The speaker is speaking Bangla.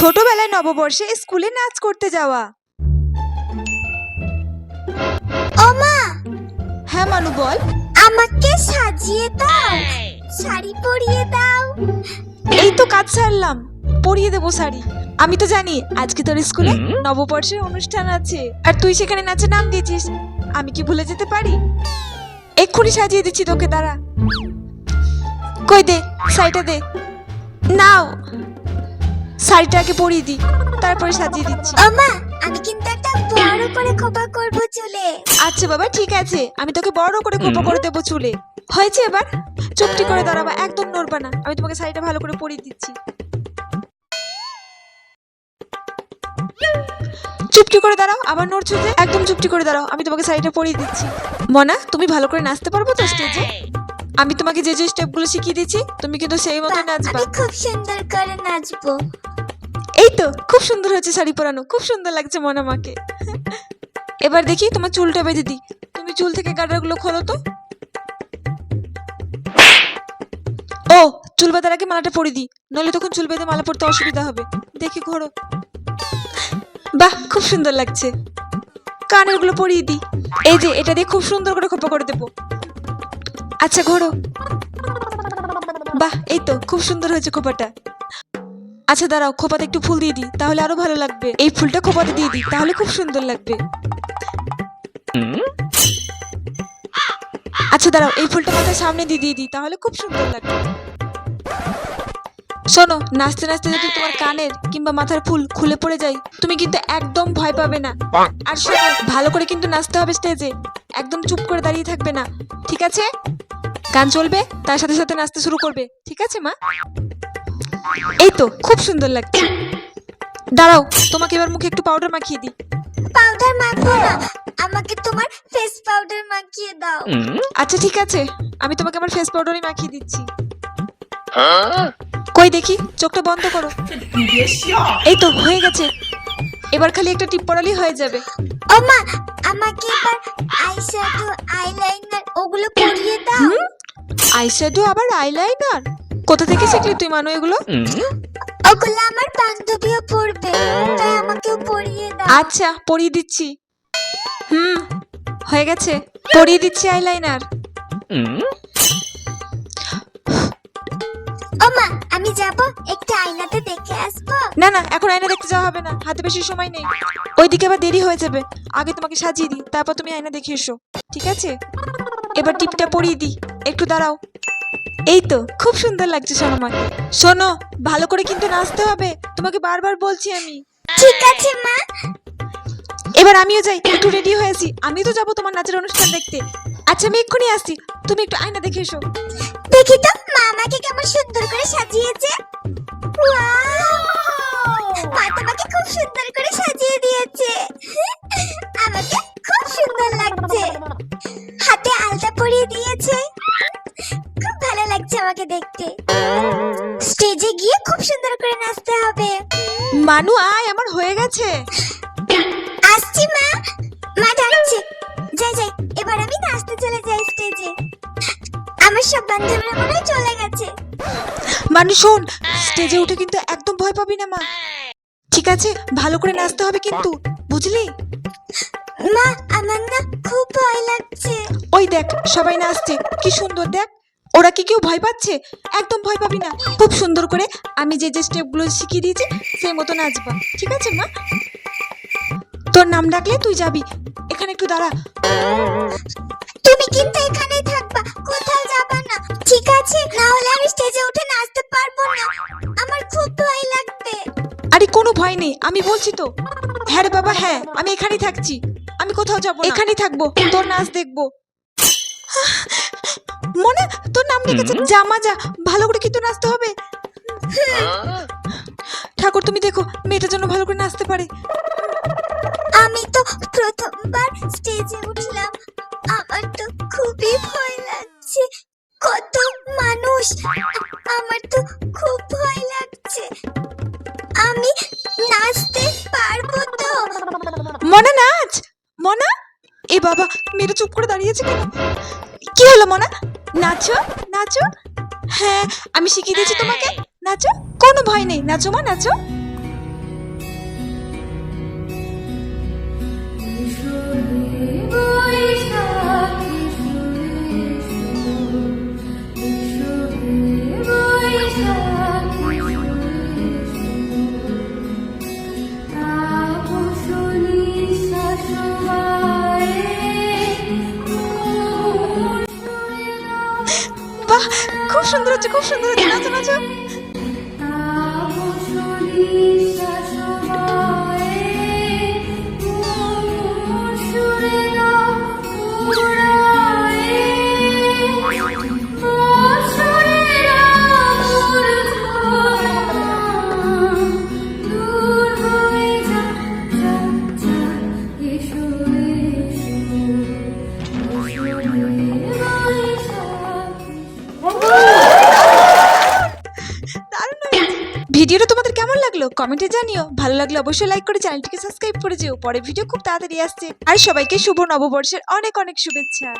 ছোটবেলায় নববর্ষে স্কুলে নাচ করতে যাওয়া। ও মা! হ্যাঁ মানু বল। আমাকে সাজিয়ে দাও শাড়ি পরিয়ে দাও। এই তো কাজ সারলাম পরিয়ে দেবো শাড়ি। আমি তো জানি আজকে তোর স্কুলে নববর্ষের অনুষ্ঠান আছে। আর তুই সেখানে নাচে নাম দিয়েছিস। আমি কি ভুলে যেতে পারি? এক্ষুনি সাজিয়ে দিচ্ছি তোকে দাঁড়া। কই দে শাড়িটা দে। নাও। শাড়িটা আগে পরিয়ে দি তারপরে সাজিয়ে দিচ্ছি। ও মা আমি কিন্তু একটা বড় করে খোপা করব চুলে। আচ্ছা বাবা ঠিক আছে। আমি তোকে বড় করে খোপা করে দেবো চুলে। হয়েছে এবার? চুপটি করে দাঁড়াবা একদম নড়বা না। আমি তোমাকে শাড়িটা ভালো করে পরিয়ে দিচ্ছি। চুপটি করে দাঁড়াও আবার নড়ছো যে? একদম চুপটি করে দাঁড়াও আমি তোমাকে শাড়িটা পরিয়ে দিচ্ছি। মনা তুমি ভালো করে নাচতে পারব তো স্টেজে আমি তোমাকে যে যে স্টেপগুলো শিখিয়ে দিচ্ছি তুমি কিন্তু সেই মতো নাচবা আমি খুব সুন্দর করে নাচবো। এই তো খুব সুন্দর হয়েছে শাড়ি পরানো, খুব সুন্দর লাগছে মনা মাকে এবার দেখি তোমার চুলটা বেঁধে দিই। তুমি চুল থেকে গাডারগুলো খোলো তো। ও, চুল বাঁধার আগে মালাটা পরে দিই। নইলে তখন চুল বেঁধে মালা পরতে অসুবিধা হবে। দেখি ঘোরো। বাহ, খুব সুন্দর লাগছে। কানেরগুলো পরিয়ে দিই। এই যে, এটা দিয়ে খুব সুন্দর করে খোপা করে দেবো। আচ্ছা ঘোরো। বাহ, এই তো, খুব সুন্দর হয়েছে খোপাটা। আচ্ছা দাঁড়াও, খোপাতে একটু ফুল দিয়ে দিই, তাহলে আরও ভালো লাগবে। এই ফুলটা খোপাতে দিয়ে দিই, তাহলে খুব সুন্দর লাগবে। আচ্ছা দাঁড়াও, এই ফুলটা মাথার সামনে দিয়ে দিয়ে দিই, তাহলে খুব সুন্দর লাগবে। শোনো, নাচতে নাচতে যদি তোমার কানের কিংবা মাথার ফুল খুলে পড়ে যায়, তুমি কিন্তু একদম ভয় পাবে না। আর শোনো, ভালো করে কিন্তু নাচতে হবে স্টেজে, একদম চুপ করে দাঁড়িয়ে থাকবে না, ঠিক আছে? গান চলবে, তার সাথে সাথে নাচতে শুরু করবে, ঠিক আছে, মা? এই তো খুব সুন্দর লাগছে। দাঁড়াও তোমাকে এবার মুখে একটু পাউডার মাখিয়ে দিই। পাউডার মাখবো না আমাকে তোমার ফেস পাউডার মাখিয়ে দাও। আচ্ছা ঠিক আছে আমি তোমাকে আমার ফেস পাউডারই মাখিয়ে দিচ্ছি। কই দেখি চোখটা বন্ধ করো। এই তো হয়ে গেছে। এবার খালি একটা টিপ পড়ালেই হয়ে যাবে। ও মা আমাকে এবার আইশ্যাডো আইলাইনার ওগুলো পরিয়ে দাও। আইশ্যাডো আবার আইলাইনার কোথা থেকে শিখলি তুই মানু এগুলো? ওগুলো আমার বান্ধবীও পরবে তাই আমাকেও পরিয়ে দাও। আচ্ছা পরিয়ে দিচ্ছি। হুম হয়ে গেছে। পরিয়ে দিচ্ছি আইলাইনার। ও মা আমি যাব? একটু আয়নাতে দেখে আসব? না না এখন আয়না দেখতে যাওয়া হবে না। হাতে বেশি সময় নেই। ওইদিকে আবার দেরি হয়ে যাবে। আগে তোমাকে সাজিয়ে দিই তারপর তুমি আয়না দেখে এসো। ঠিক আছে? এবার টিপটা পরিয়ে দিই। একটু দাঁড়াও। এই তো খুব সুন্দর লাগছে সোনামাকে শোনো ভালো করে কিন্তু নাচতে হবে। তোমাকে বারবার বলছি আমি। ঠিক আছে মা। এবার আমিও যাই একটু রেডি হয়েছি আমি তো যাব তোমার নাচের অনুষ্ঠান দেখতে। আচ্ছা আমি এক্ষুনি আসছি। তুমি একটু আয়না দেখে এসো। দেখি তো মা আমাকে কেমন সুন্দর করে সাজিয়েছে। Wow! আমাকে দেখতে। স্টেজে গিয়ে খুব সুন্দর করে নাচতে হবে। মানু আয় আমার হয়ে গেছে। আসছি মা। মা ডাকছে। যাই যাই এবার আমি নাচতে চলে যাই স্টেজে। আমার সব বান্ধবীরা মনে হয় চলে গেছে। মানু শোন স্টেজে উঠে কিন্তু একদম ভয় পাবি না মা। ঠিক আছে ভালো করে নাচতে হবে কিন্তু বুঝলি? মা আমার না খুব ভয় লাগছে। ওই দেখ সবাই নাচছে। কি সুন্দর দেখ। ওরা কি কেউ ভয় পাচ্ছে? একদম ভয় পাবি না। খুব সুন্দর করে আমি যে যে স্টেপগুলো শিখিয়ে দিয়েছি সেই মতো নাচবা ঠিক আছে মা? তোর নাম ডাকলে তুই যাবি। এখানে একটু দাঁড়া। তুমি কিন্তু এখানেই থাকবা। কোথাও যাবা না। ঠিক আছে? না হলে আমি স্টেজে উঠে নাচতে পারব না। আমার খুব ভয় লাগবে। আরে কোনো ভয় নেই আমি বলছি তো। হ্যাঁ রে বাবা হ্যাঁ আমি এখানেই থাকছি। আমি কোথাও যাব এখানেই থাকব। তোর নাচ দেখব। মনে তোর নাম যা মা যা ভালো করে কিন্তু নাচতে হবে। ঠাকুর তুমি দেখো মেয়েটা যেন ভালো করে নাচতে পারে। আমি তো প্রথমবার স্টেজে উঠলাম। আমার তো খুবই ভয় লাগছে। কত মানুষ। আমার তো খুব ভয় লাগছে। আমি নাচতে পারব তো। মনা নাচ! মনা! এ বাবা মেয়েটা চুপ করে দাঁড়িয়েছে কেন? কি হলো মনা? নাচো নাচো। হ্যাঁ আমি শিখিয়ে দিয়েছি তোমাকে। নাচো। কোনো ভয় নেই। নাচো মা নাচো। খুব সুন্দর হচ্ছে খুব সুন্দর হচ্ছে। নাচো নাচো। লাগল কমেন্টে জানিও। ভালো লাগলে অবশ্যই লাইক করে চ্যানেলটিকে সাবস্ক্রাইব করে যেও। পরে ভিডিও খুব তাড়াতাড়ি আসছে। আর সবাইকে শুভ নববর্ষের অনেক অনেক শুভেচ্ছা।